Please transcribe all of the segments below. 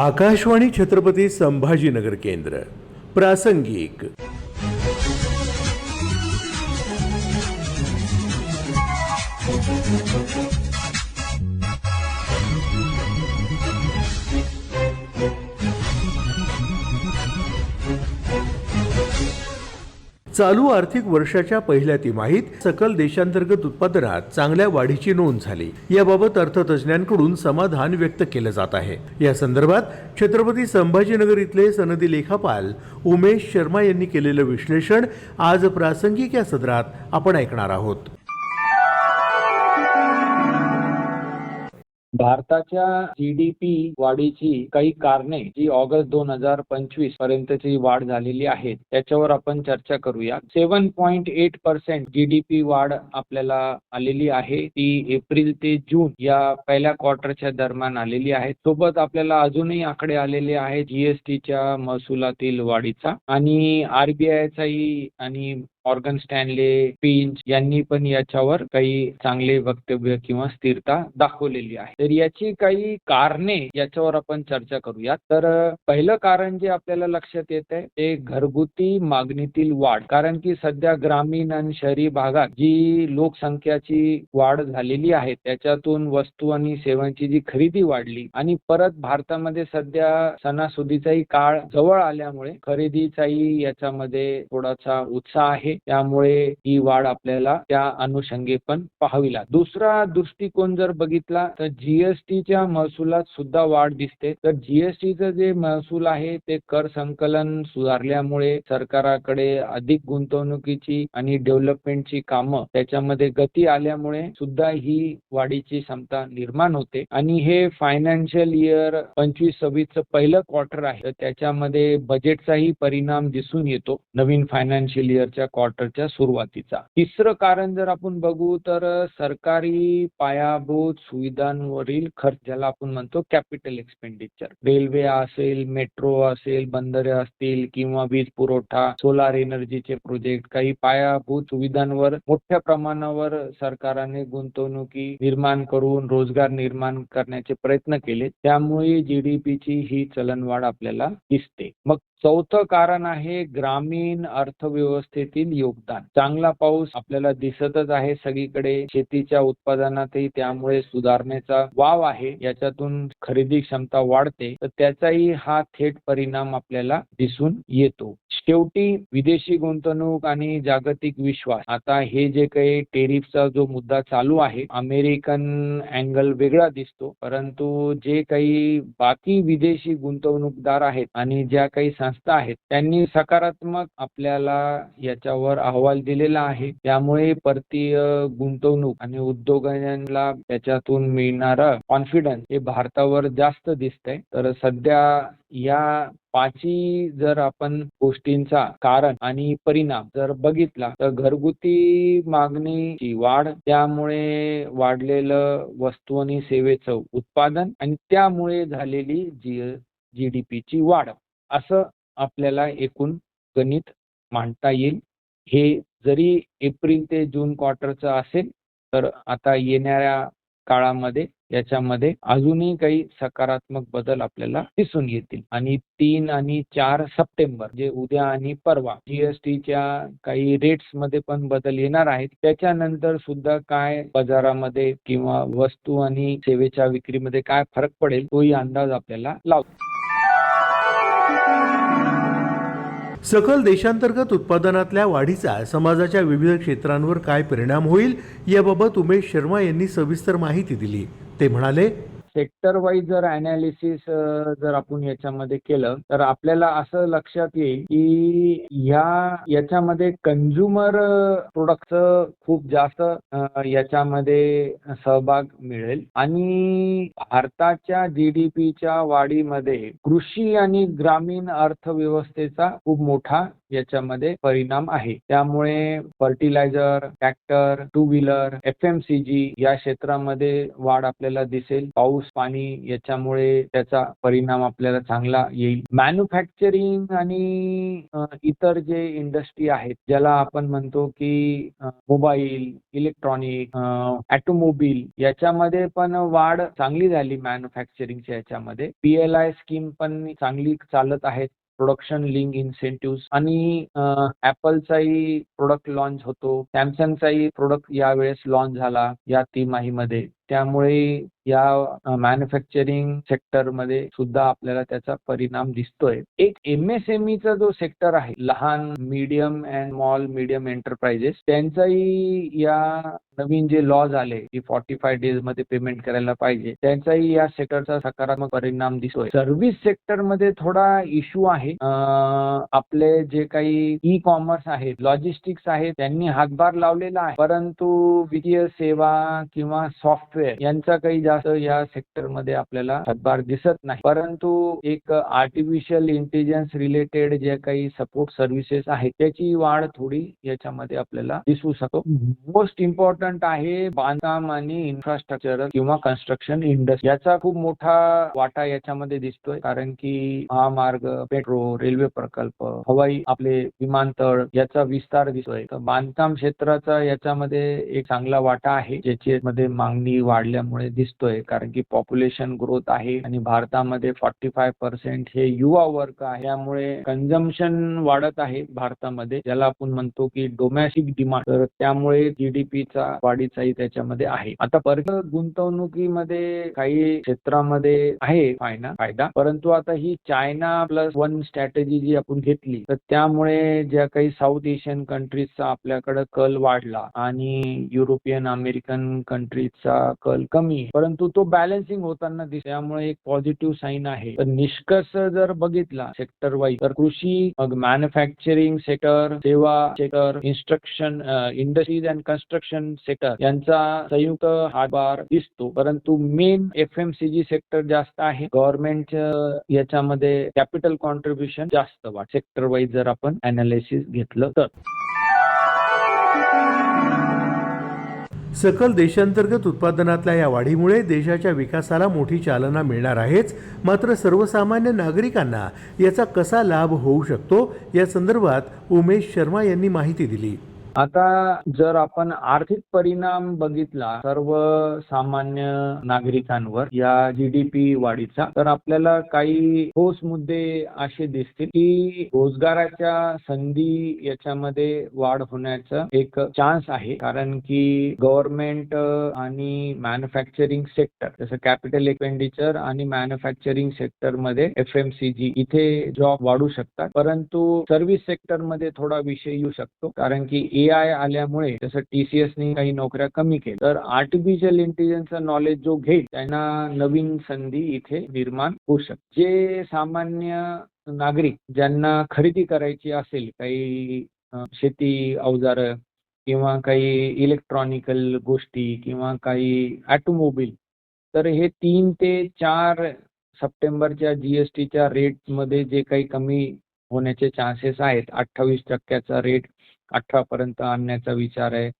आकाशवाणी छत्रपती संभाजीनगर केंद्र. प्रासंगिक. चालू आर्थिक वर्षाच्या पहिल्या तिमाहीत सकल देशांतर्गत उत्पादनात चांगल्या वाढीची नोंद झाली. याबाबत अर्थतज्ज्ञांकडून समाधान व्यक्त केलं जात आहे. या संदर्भात छत्रपती संभाजीनगर इथले सनदी लेखापाल उमेश शर्मा यांनी केलेलं विश्लेषण आज प्रासंगिक या सदरात आपण ऐकणार आहोत. भारताच्या जीडीपी वाढीची काही कारणे जी ऑगस्ट दोन हजार पंचवीस पर्यंतची वाढ झालेली आहे त्याच्यावर आपण चर्चा करूया. Seven point eight percent GDP वाढ आपल्याला आलेली आहे. ती एप्रिल ते जून या पहिल्या क्वार्टरच्या दरम्यान आलेली आहे. सोबत आपल्याला अजूनही आकडे आलेले आहेत जीएसटीच्या महसुलातील वाढीचा आणि आरबीआयचाही आणि ऑर्गन स्टॅनले पिंच यांनी पण याच्यावर काही चांगले वक्तव्य किंवा स्थिरता दाखवलेली आहे. तर याची काही कारणे याच्यावर आपण चर्चा करूया तर पहिलं कारण जे आपल्याला लक्षात येत आहे ते घरगुती मागणीतील वाढ. कारण की सध्या ग्रामीण आणि शहरी भागात जी लोकसंख्याची वाढ झालेली आहे त्याच्यातून वस्तू आणि सेवांची जी खरेदी वाढली आणि परत भारतामध्ये सध्या सणासुदीचाही काळ जवळ आल्यामुळे खरेदीचाही याच्यामध्ये थोडासा उत्साह आहे. त्यामुळे ही वाढ आपल्याला त्या अनुषंगे पण पाहावी लागते. दुसरा दृष्टिकोन जर बघितला तर जीएसटीच्या महसुलात सुद्धा वाढ दिसते. तर जीएसटीचं जे महसूल आहे ते कर संकलन सुधारल्यामुळे सरकाराकडे अधिक गुंतवणुकीची आणि डेव्हलपमेंटची कामं त्याच्यामध्ये गती आल्यामुळे सुद्धा ही वाढीची क्षमता निर्माण होते. आणि हे फायनान्शियल इयर पंचवीस सव्वीसचं पहिलं क्वार्टर आहे. तर त्याच्यामध्ये बजेटचाही परिणाम दिसून येतो नवीन फायनान्शियल इयरच्या क्वार्टरच्या सुरुवातीचा. तिसरं कारण जर आपण बघू तर सरकारी पायाभूत सुविधांवरील खर्च ज्याला आपण म्हणतो कॅपिटल एक्सपेंडिचर रेल्वे असेल मेट्रो असेल बंदरे असतील किंवा वीज पुरवठा सोलार एनर्जीचे प्रोजेक्ट काही पायाभूत सुविधांवर मोठ्या प्रमाणावर सरकारने गुंतवणुकी निर्माण करून रोजगार निर्माण करण्याचे प्रयत्न केले. त्यामुळे जीडीपीची ही चलनवाढ आपल्याला दिसते. मग चौथं कारण आहे ग्रामीण अर्थव्यवस्थेतील योगदान. चांगला पाऊस आपल्याला दिसतच आहे सगळीकडे. शेतीच्या उत्पादनातही त्यामुळे सुधारणेचा वाव आहे. याच्यातून खरेदी क्षमता वाढते. तर त्याचाही हा थेट परिणाम आपल्याला दिसून येतो. शेवटी विदेशी गुंतवणूक आणि जागतिक विश्वास. आता हे जे काही टेरिफचा जो मुद्दा चालू आहे अमेरिकन अँगल वेगळा दिसतो. परंतु जे काही बाकी विदेशी गुंतवणूकदार आहेत आणि ज्या काही संस्था आहेत त्यांनी सकारात्मक आपल्याला याच्या याच्यावर अहवाल दिलेला आहे. त्यामुळे परकीय गुंतवणूक आणि उद्योगांना त्याच्यातून मिळणारा कॉन्फिडन्स हे भारतावर जास्त दिसतंय. तर सध्या या पाचही जर आपण गोष्टींचा कारण आणि परिणाम जर बघितला तर घरगुती मागणीची वाढ त्यामुळे वाढलेलं वस्तू आणि सेवेचं उत्पादन आणि त्यामुळे झालेली जी जीडीपीची वाढ. असं आपल्याला एकूण गणित मांडता येईल. हे जरी एप्रिल ते जून क्वार्टरचं असेल तर आता येणाऱ्या काळामध्ये याच्यामध्ये अजूनही काही सकारात्मक बदल आपल्याला दिसून येतील. आणि तीन आणि चार सप्टेंबर जे उद्या आणि परवा जीएसटीच्या काही रेट्समध्ये पण बदल येणार आहेत त्याच्यानंतर सुद्धा काय बाजारामध्ये किंवा वस्तू आणि सेवेच्या विक्रीमध्ये काय फरक पडेल तोही अंदाज आपल्याला लावतो सकल देशांतर्गत उत्पादनातल्या वाढीचा समाजाच्या विविध क्षेत्रांवर काय परिणाम होईल याबाबत उमेश शर्मा यांनी सविस्तर माहिती दिली. ते म्हणाले सेक्टर वाईज जर अनालिसिस जर आपण याच्यामध्ये केलं तर आपल्याला असं लक्षात येईल की ह्या याच्यामध्ये कंझ्युमर प्रोडक्टचं खूप जास्त याच्यामध्ये सहभाग मिळेल. आणि भारताच्या जीडीपीच्या वाढीमध्ये कृषी आणि ग्रामीण अर्थव्यवस्थेचा खूप मोठा याच्यामध्ये परिणाम आहे. त्यामुळे fertilizer tractor two wheeler F M C G या क्षेत्रामध्ये वाढ आपल्याला दिसेल. पाऊस पाणी याच्यामुळे त्याचा परिणाम आपल्याला चांगला येईल. मॅन्युफॅक्चरिंग आणि इतर जे इंडस्ट्री आहेत ज्याला आपण म्हणतो की मोबाईल इलेक्ट्रॉनिक ऑटोमोबाईल याच्यामध्ये पण वाढ चांगली झाली मॅन्युफॅक्चरिंगच्या याच्यामध्ये. पीएलआय स्कीम पण चांगली चालत आहेत प्रोडक्शन लिंक इन्सेंटिव्ह आणि ऍपलचाही प्रोडक्ट लॉन्च होतो. सॅमसंगचाही प्रोडक्ट यावेळेस लॉन्च झाला या तिमाहीमध्ये. त्यामुळे या मॅन्युफॅक्चरिंग सेक्टरमध्ये सुद्धा आपल्याला त्याचा परिणाम दिसतोय. एक एमएसएमई चा जो सेक्टर आहे लहान medium and small medium enterprises त्यांचाही या नवीन जे लॉज आले की फॉर्टी फाय डेजमध्ये पेमेंट करायला पाहिजे त्यांचाही या सेक्टरचा सकारात्मक परिणाम दिसतोय. सर्व्हिस सेक्टरमध्ये थोडा इश्यू आहे. आपले जे काही ई कॉमर्स आहेत लॉजिस्टिक्स आहेत त्यांनी हातभार लावलेला आहे. परंतु वित्तीय सेवा किंवा सॉफ्टवेअर यांचा काही जास्त या सेक्टरमध्ये आपल्याला हातभार दिसत नाही. परंतु एक आर्टिफिशियल इंटेलिजन्स रिलेटेड जे काही सपोर्ट सर्व्हिसेस आहेत त्याची वाढ थोडी याच्यामध्ये आपल्याला दिसू शकतो. मोस्ट इम्पॉर्टंट आहे बांधकाम आणि इन्फ्रास्ट्रक्चर किंवा कन्स्ट्रक्शन इंडस्ट्री याचा खूप मोठा वाटा याच्यामध्ये दिसतोय. कारण की महामार्ग मेट्रो रेल्वे प्रकल्प हवाई आपले विमानतळ याचा विस्तार दिसतोय. तर बांधकाम क्षेत्राचा याच्यामध्ये एक चांगला वाटा आहे. ज्याच्यामध्ये मागणी वाढल्यामुळे दिसतोय. कारण की पॉप्युलेशन ग्रोथ आहे आणि भारतामध्ये फॉर्टी फाय पर्सेंट हे युवा वर्ग आहे. त्यामुळे कन्झम्पन वाढत आहे भारतामध्ये. ज्याला आपण म्हणतो की डोमॅस्टिक डिमांड तर त्यामुळे जीडीपीचा वाढीचाही त्याच्यामध्ये आहे. आता परत गुंतवणुकीमध्ये काही क्षेत्रामध्ये आहे फायदा फायदा. परंतु आता ही चायना प्लस वन स्ट्रॅटेजी जी आपण घेतली तर त्यामुळे ज्या काही साऊथ एशियन कंट्रीजचा आपल्याकडे कल वाढला आणि युरोपियन अमेरिकन कंट्रीजचा कल कमी. आहे परंतु तो बॅलन्सिंग होताना दिसतो त्यामुळे एक पॉझिटिव्ह साईन आहे. तर निष्कर्ष जर बघितला सेक्टर वाईज तर कृषी मग मॅन्युफॅक्चरिंग सेक्टर सेवा sector instruction industries and construction sector यांचा संयुक्त हातभार दिसतो. परंतु main F M C G sector जास्त आहे. गव्हर्नमेंट याच्यामध्ये कॅपिटल कॉन्ट्रीब्युशन जास्त वाट सेक्टर वाईज जर आपण अनालिसिस घेतलं तर. सकल देशांतर्गत उत्पादनातल्या या वाढीमुळे देशाच्या विकासाला मोठी चालना मिळणार आहेच. मात्र सर्वसामान्य नागरिकांना याचा कसा लाभ होऊ शकतो? या संदर्भात उमेश शर्मा यांनी माहिती दिली. आता जर आपण आर्थिक परिणाम बघितला सर्वसामान्य नागरिकांवर या जीडीपी वाढीचा तर आपल्याला काही ठोस मुद्दे असे दिसतील की रोजगाराच्या संधी याच्यामध्ये वाढ होण्याचा एक चान्स आहे. कारण की गव्हर्नमेंट आणि मॅन्युफॅक्चरिंग सेक्टर जसं कॅपिटल एक्सपेंडिचर आणि मॅन्युफॅक्चरिंग सेक्टरमध्ये एफ एम सी जी इथे जॉब वाढू शकतात. परंतु सर्व्हिस सेक्टरमध्ये थोडा विषय येऊ शकतो. कारण की ए आय आल्यामुळे जसं टीसीएस ने काही नोकऱ्या कमी केल्या तर आर्टिफिशियल इंटेलिजन्सचं नॉलेज जो घेईल त्यांना नवीन संधी इथे निर्माण होऊ शकते. जे सामान्य नागरिक ज्यांना खरेदी करायची असेल काही शेती अवजार किंवा काही इलेक्ट्रॉनिकल गोष्टी किंवा काही ऑटोमोबाईल तर हे तीन ते चार सप्टेंबरच्या जीएसटीच्या रेटमध्ये जे काही कमी होण्याचे चान्सेस आहेत अठ्ठावीस टक्क्याचा रेट अठरा पर्यंत आणण्याचा विचार आहे.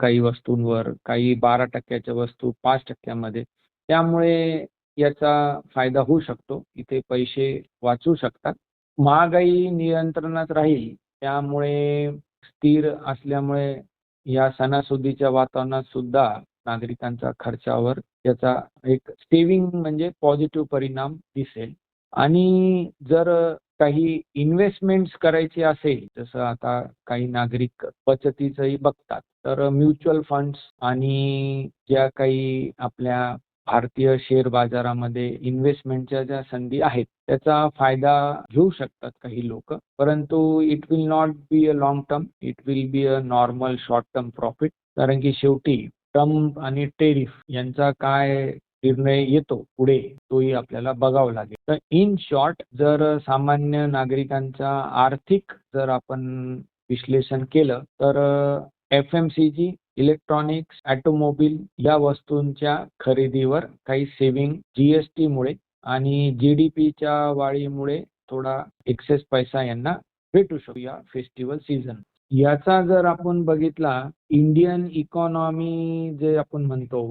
काही वस्तूंवर काही बारा टक्क्याच्या वस्तू पाच टक्क्यामध्ये. त्यामुळे याचा फायदा होऊ शकतो. इथे पैसे वाचू शकतात. महागाई नियंत्रणात राहील. त्यामुळे स्थिर असल्यामुळे या सणासुदीच्या वातावरणात सुद्धा नागरिकांचा खर्चावर याचा एक सेविंग म्हणजे पॉझिटिव्ह परिणाम दिसेल. आणि जर काही इन्व्हेस्टमेंट्स करायची असेल जसं आता काही नागरिक बचतीचंही बघतात तर म्युच्युअल फंड्स आणि ज्या काही आपल्या भारतीय शेअर बाजारामध्ये इन्व्हेस्टमेंटच्या ज्या संधी आहेत त्याचा फायदा घेऊ शकतात काही लोक. परंतु it will not be a long term it will be a normal short term profit कारण की शेवटी टर्म आणि टेरिफ यांचा काय निर्णय येतो पुढे तोही आपल्याला बघावा लागेल. तर इन शॉर्ट जर सामान्य नागरिकांचा आर्थिक जर आपण विश्लेषण केलं तर F M C G electronics automobile या वस्तूंच्या खरेदीवर काही सेव्हिंग जीएसटी मुळे आणि जीडीपीच्या वाढीमुळे थोडा एक्सेस पैसा यांना भेटू शकतो या फेस्टिवल सीझन याचा जर आपण बघितला इंडियन इकॉनॉमी जे आपण म्हणतो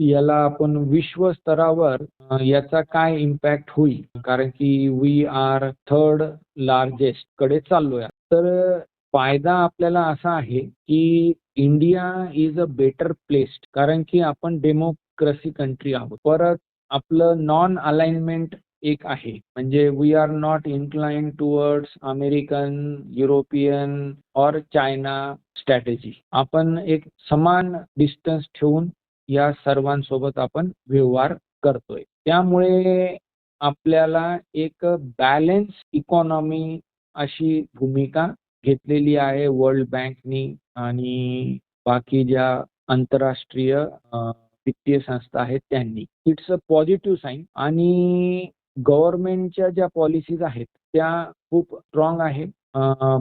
याला आपण विश्व स्तरावर याचा काय इम्पॅक्ट होईल? कारण की वी आर थर्ड लार्जेस्टकडे चाललोय. तर फायदा आपल्याला असा आहे की India is a better placed कारण की आपण डेमोक्रेसी कंट्री आहोत. परत आपलं नॉन अलाइनमेंट एक आहे. म्हणजे we are not incline towards American European और चायना स्ट्रॅटेजी आपण एक समान डिस्टन्स ठेवून या सर्वांसोबत आपण व्यवहार करतोय. त्यामुळे आपल्याला एक बॅलन्स इकॉनॉमी अशी भूमिका घेतलेली आहे वर्ल्ड बँकनी आणि बाकी ज्या आंतरराष्ट्रीय वित्तीय संस्था आहेत त्यांनी. इट्स अ पॉझिटिव्ह साईन आणि गव्हर्नमेंटच्या ज्या पॉलिसीज आहेत त्या खूप स्ट्रॉंग आहे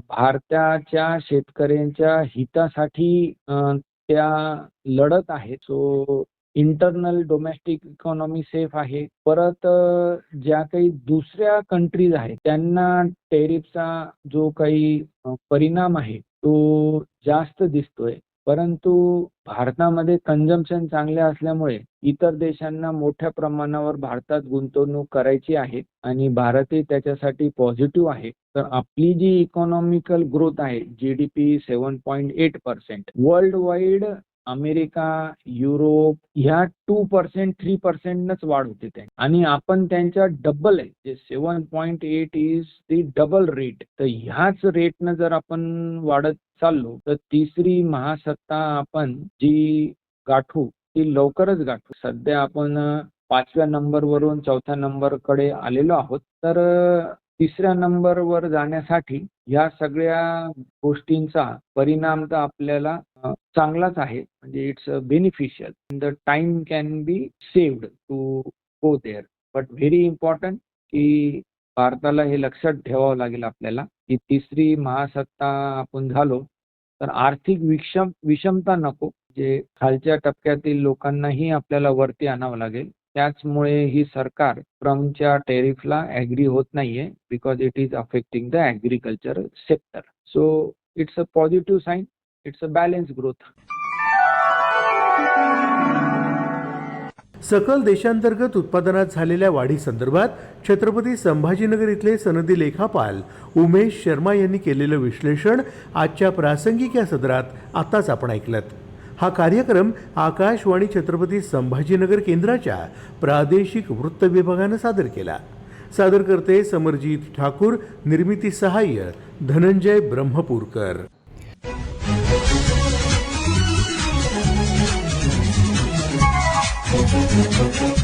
भारताच्या शेतकऱ्यांच्या हितासाठी त्या लढत आहेत. So internal domestic economy safe आहे. परत ज्या काही दुसऱ्या कंट्रीज आहेत त्यांना टेरिफचा जो काही परिणाम आहे तो जास्त दिसतोय. परंतु भारतामध्ये कन्झम्पशन चांगले असल्यामुळे इतर देशांना मोठ्या प्रमाणावर भारतात गुंतवणूक करायची आहे आणि भारतही त्याच्यासाठी पॉझिटिव्ह आहे. तर आपली जी इकॉनॉमिकल ग्रोथ आहे G D P seven point eight percent world wide America Europe ह्या टू पर्सेंट थ्री पर्सेंटनच वाढ होते त्या आणि आपण त्यांच्या डबल आहे. जे seven point eight is the double rate तर ह्याच रेटनं जर आपण वाढत चाललो तर तिसरी महासत्ता आपण जी गाठू ती लवकरच गाठू. सध्या आपण पाचव्या नंबरवरून चौथ्या नंबरकडे आलेलो आहोत. तर तिसऱ्या नंबरवर जाण्यासाठी या सगळ्या गोष्टींचा परिणाम तर आपल्याला चांगलाच आहे. म्हणजे it's beneficial the time can be saved to go there but very important की भारताला हे लक्षात ठेवावं लागेल आपल्याला की तिसरी महासत्ता आपण झालो तर आर्थिक विषम विषमता नको. जे खालच्या टप्प्यातील लोकांनाही आपल्याला वरती आणावं लागेल. त्याचमुळे ही सरकार ट्रम्पच्या टेरिफला ॲग्री होत नाहीये because it is affecting the agriculture sector so it's a positive sign it's a balance growth सकल देशांतर्गत उत्पादनात झालेल्या वाढीसंदर्भात छत्रपती संभाजीनगर इथले सनदी लेखापाल उमेश शर्मा यांनी केलेलं विश्लेषण आजच्या प्रासंगिक या सदरात आताच आपण ऐकलं हा कार्यक्रम आकाशवाणी छत्रपती संभाजीनगर केंद्राच्या प्रादेशिक वृत्त विभागानं सादर केला. सादर करते ठाकूर निर्मिती सहाय्य धनंजय ब्रह्मपूरकर. Música